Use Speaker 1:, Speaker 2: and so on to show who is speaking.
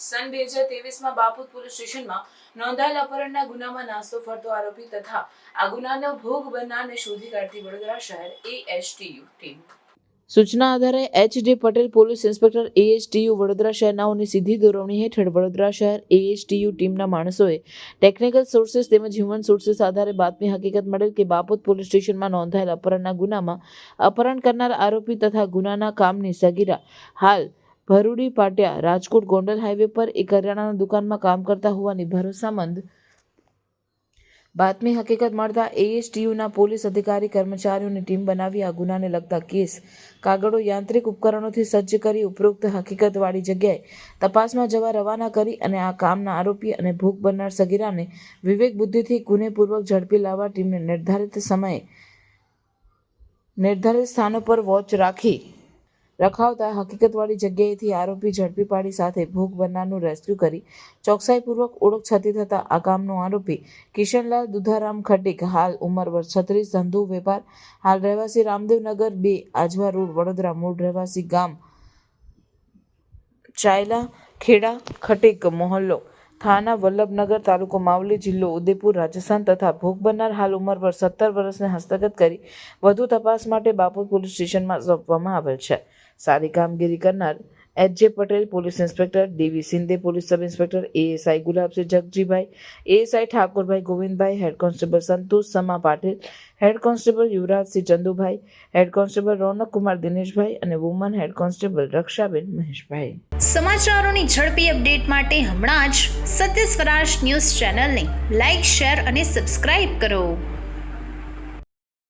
Speaker 1: સન બે હજાર તેવીસમાં બાપુત પોલીસ સ્ટેશનમાં નોંધાયેલ અપહરણના ગુનામાં નાસ્તો ફરતો આરોપી તથા આ ગુનાનો ભોગ બનનારને શોધી કાઢતી વડોદરા શહેર એએસટીયુ ટીમ સૂચના આધારે H D Patel police inspector AHTU Vadodara શહેરનાઓની સીધી દોરવણી હેઠળ વડોદરા શહેર એએચટીયુ ટીમના માણસોએ ટેકનિકલ સોર્સિસ તેમજ હ્યુમન સોર્સિસ આધારે બાતમી હકીકત મળેલ કે બાપોદ પોલીસ સ્ટેશનમાં નોંધાયેલ અપહરણના ગુનામાં અપહરણ કરનાર આરોપી તથા ગુનાના કામની સગીરા હાલ ભરૂડી પાટિયા, રાજકોટ ગોંડલ હાઈવે પર એક કરિયાણાના દુકાનમાં કામ કરતા હોવાની ભરોસામંદ બાતમી હકીકત મળતા એએસટીયુના પોલીસ અધિકારી કર્મચારીઓની ટીમ બનાવી આ ગુનાને લગતા કેસ. કાગળો યાંત્રિક ઉપકરણોથી સજ્જ કરી ઉપરોક્ત હકીકતવાળી જગ્યાએ તપાસમાં જવા રવાના કરી અને આ કામના આરોપી અને ભૂખ બનનાર સગીરાને વિવેક બુદ્ધિથી ગુનેપૂર્વક ઝડપી લાવવા ટીમને નિર્ધારિત સમયે નિર્ધારિત સ્થાનો પર વોચ રાખી રખાવતા હકીકતવાળી જગ્યાએથી આરોપી ઝડપી પાડી સાથે ભોગ બનનારનું રેસ્ક્યુ કરી ચોકસાઈપૂર્વક ઓળખ છતી થતા આ કામનો આરોપી કિશનલાલ દુધારામ ખટીક હાલ ઉંમર વર્ષ છત્રીસ, ધંધુ વેપાર, હાલ રહેવાસી રામદેવનગર બે, આજવા રોડ, વડોદરા મૂળ રહેવાસી ગામ, ચાયલા, ખેડા ખટીક મોહલ્લો થાના વલ્લભનગર તાલુકો માવલી જિલ્લો ઉદયપુર રાજસ્થાન તથા ભોગ બનનાર હાલ ઉંમર વર્ષ સત્તર વર્ષને હસ્તગત કરી વધુ તપાસ માટે બાપુર પોલીસ સ્ટેશનમાં સોંપવામાં આવેલ છે. સારી કામગીરી કરનાર H J Patel, police inspector, D V Sindhe, police sub inspector, A S I Gulabsinh Jagjibhai, A S I Thakorbhai Govindbhai, head constable Santosh Sama Patil, head constable Yuvrajsinh Chandubhai, head constable Ronak Kumar Dineshbhai અને woman head constable રક્ષાબેન મહેશભાઈ.
Speaker 2: સમાચારોની ઝડપી update માટે હમણાં જ Satya Swaraj news ચેનલને like share અને subscribe કરો.